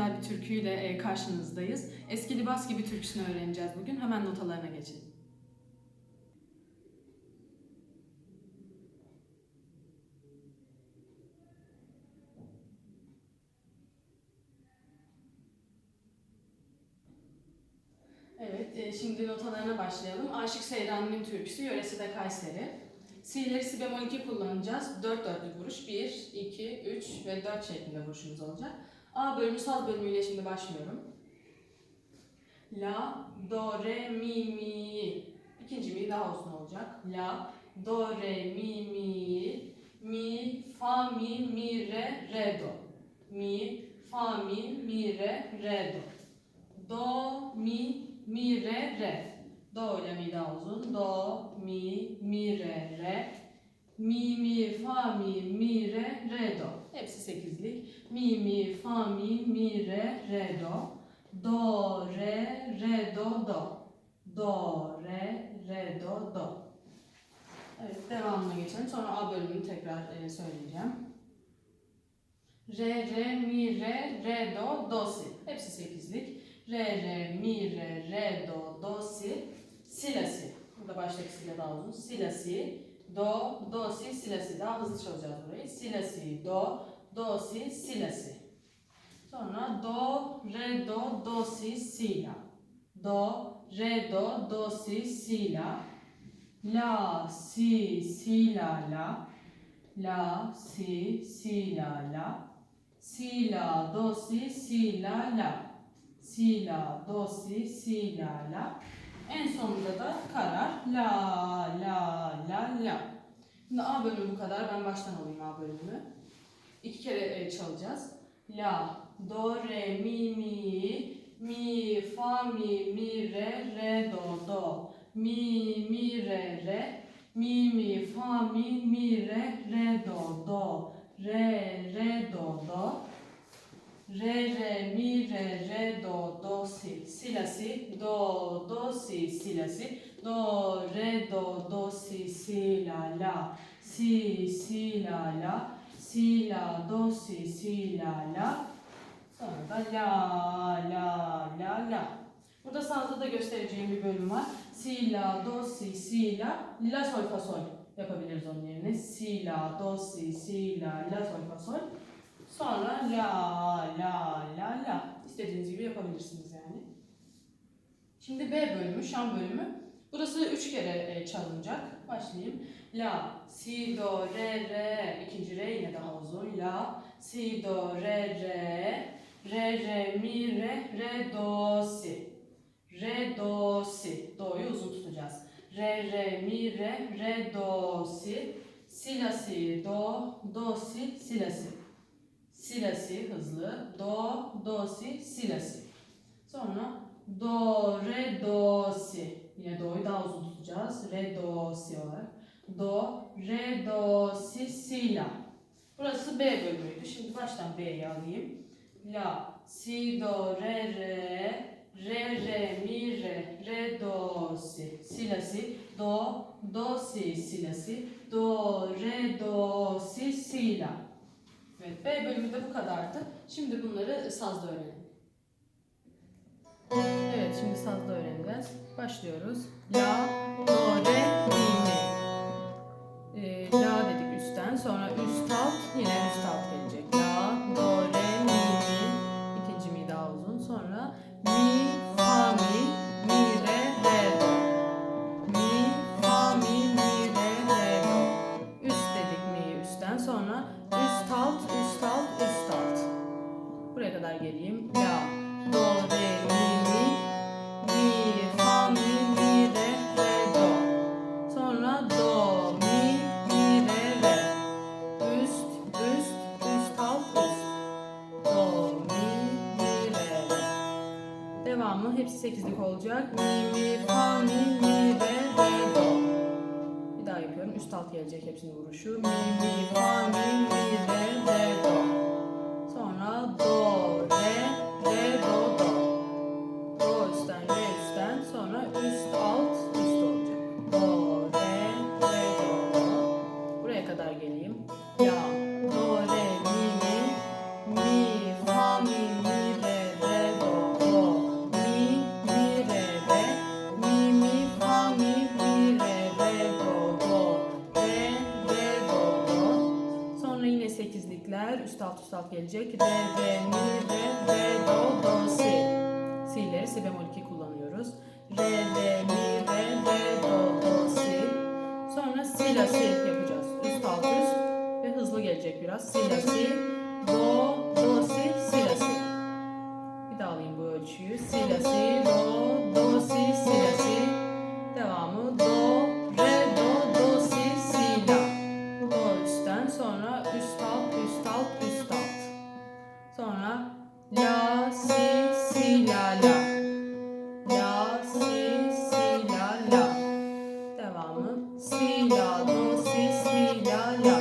Güzel bir türküyle e, karşınızdayız. Eski Libas gibi türküsünü öğreneceğiz bugün. Hemen notalarına geçelim. Evet, e, şimdi notalarına başlayalım. Aşık Seyran'ın türküsü, yöresi de Kayseri. Si'leri si bemol 2 kullanacağız. 4 dörtlük vuruş. 1, 2, 3 ve 4 şeklinde vuruşumuz olacak. A bölümü saz bölümüyle şimdi başlıyorum. La, do, re, mi, mi. İkinci mi daha uzun olacak. La, do, re, mi, mi. Mi, fa, mi, mi, re, re, do. Mi, fa, mi, mi, re, re, do. Do, mi, mi, re, re. Do ile mi daha uzun. Do, mi, mi, re, re. Mi, mi, fa, mi, mi, re, re, do. Hepsi sekizlik. Mi, mi, fa, mi, mi, re, re, do. Do, re, re, do, do. Do, re, re, do, do. Evet, devamına geçelim. Sonra A bölümünü tekrar e, söyleyeceğim. Re, re, mi, re, re, do, do, si. Hepsi sekizlik. Re, re, mi, re, re, do, do, si. Si, la, si. Burada baştaki si ile daha uzun. Si, la, si. Do, do, si, si, la, si. Daha hızlı çalacağız burayı. Si, la, si, do, do, si, si, la, si. Sonra do, re, do, do, si, si, la. Do, re, do, do, si, si, la. La, si, si, la, la. La, si, si, la, la. Si, la, do, si, si, la, la. Si, la, do, si, si, la, la. En sonunda da karar. La, la, la, la. Şimdi A bölümü bu kadar. Ben baştan alayım A bölümünü. İki kere e, çalacağız. La, do, re, mi, mi, mi, fa, mi, mi, re, re, do, do. Mi, mi, re, re. Mi, mi, fa, mi, mi, re, re, do, do. Re, re, do, do. Re, re, mi, re, re, do, do, si. Si, la, si. Do, do, si, si, la, si. Do, re, do, do, si, si, la, la. Si, si, la, la. Si, la, do, si, si, la, la. Sonra da la, la, la, la. Burada sazda da göstereceğim bir bölüm var. Si, la, do, si, si, la. La, sol, fa, sol. Yapabiliriz onun yerine. Si, la, do, si, si, la, la, sol, fa, sol. Sonra la, la, la, la. İstediğiniz gibi yapabilirsiniz yani. Şimdi B bölümü, Şam bölümü. Burası üç kere e, çalınacak. Başlayayım. La, si, do, re, re. İkinci re yine daha uzun. La, si, do, re, re. Re, re, mi, re, re, do, si. Re, do, si. Do'yu uzun tutacağız. Re, re, mi, re, re, do, si. Si, la, si, do, do, si, si, la, si. Si, la, si hızlı. Do, do, si, si, la, si. Sonra do, re, do, si. Yine do'yu daha uzun tutacağız. Re, do, si olarak. Do, re, do, si, si, la. Burası B bölümüydü. Şimdi baştan B'yi alayım. La, si, do, re, re, re, re, mi, re, re, do, si. Si, la, si. Do, do, si, si, la, si. Do, re, do, si, si, la. Evet, B bölümü de bu kadardı. Şimdi bunları sazda öğrenelim. Evet, şimdi sazda öğreneceğiz. Başlıyoruz. La, do, re, mi, mi. Ee, la dedik üstten, sonra üst alt, yine üst alt alt, üst alt, üst alt. Buraya kadar geleyim. La, do, re, mi, mi. Mi, fa, mi, mi, re, re, do. Sonra do, mi, mi, re, re. Üst, üst, üst, alt, üst. Do, mi, mi, re, re. Devamı hepsi sekizlik olacak. Mi, yapıyorum. Üst alt gelecek hepsinin vuruşu. Mi, mi, fa, mi, mi, re, re, do. Sonra do, alt üst alt gelecek. Re, re, mi, re, re, do, do, si. Si'leri si bemol si, la,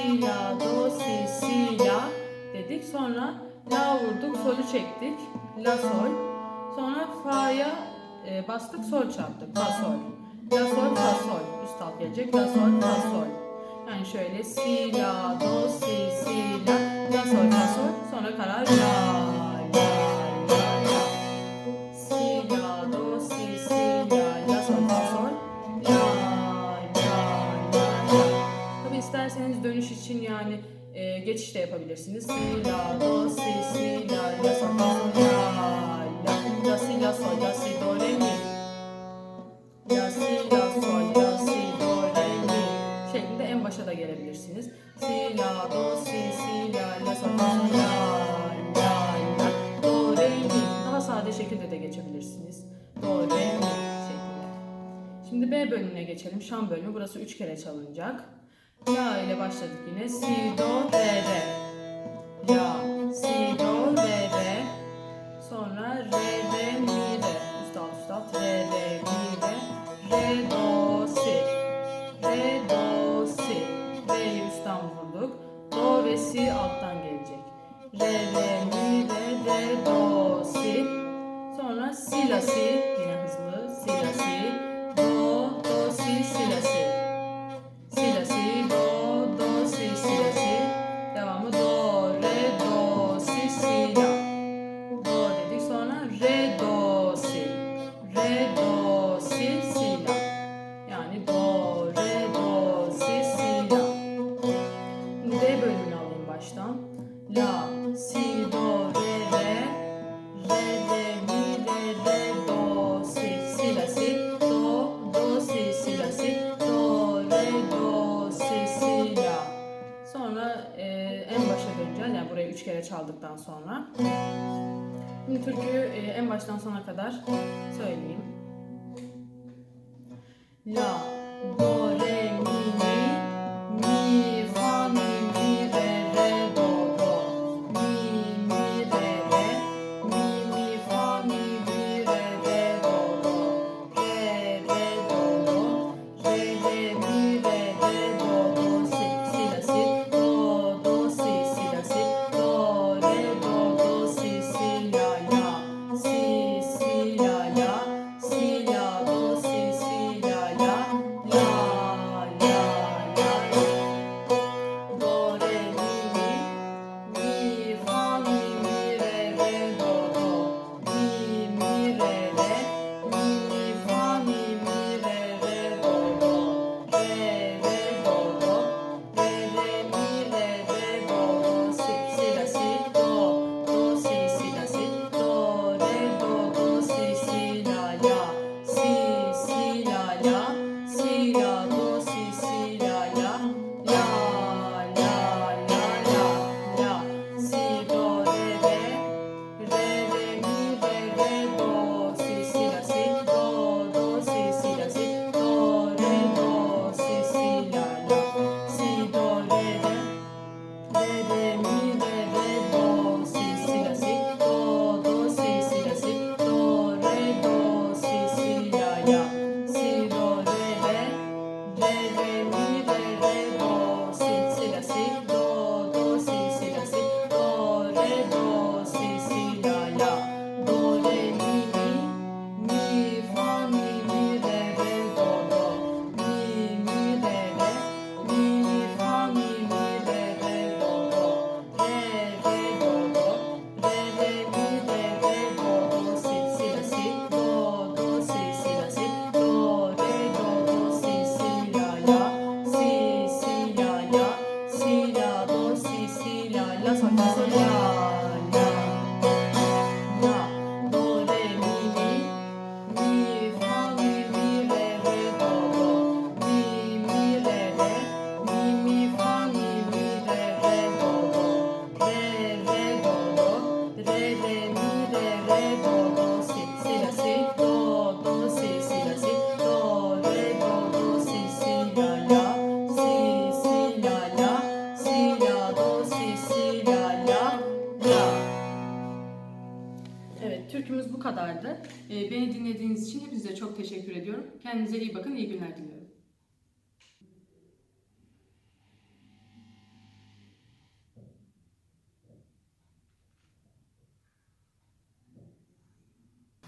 Si, la, do, si, si, la dedik. Sonra la vurduk, solü çektik. La, sol. Sonra fa'ya e, bastık, sol çarptık. Fa, sol. La, sol, fa, sol. Üst alt gelecek. La, sol, fa, sol. Yani şöyle si, la, do, si, si, la. La, sol, fa, sol. Sonra karar la, la, dönüş için yani e, geçiş de yapabilirsiniz. Si, la, do, si, si, la, la, sol, fa, sol, la, la, la, si, la, sol, la, si, do, re, mi. La, si, la, sol, la, si, do, re, mi. Şeklinde en başa da gelebilirsiniz. Si, la, do, si, si, la, la, sol, fa, sol, la, la, la, do, re, mi. Daha sade şekilde de geçebilirsiniz. Do, re, mi şeklinde. Şimdi B bölümüne geçelim. Şam bölümü. Burası üç kere çalınacak. La ile başladık yine. Si, do, re, re. La, si, do, re, re. Sonra re, re, mi, re. Üst alt üst alt. Re, re, mi, re. Re, do, si. Re, do, si. Re'yi üstten vurduk. Do ve si alttan gelecek. Re, baştan sona kadar Langsung. Bu kadardı. Ee, beni dinlediğiniz için hepinize çok teşekkür ediyorum. Kendinize iyi bakın, iyi günler diliyorum.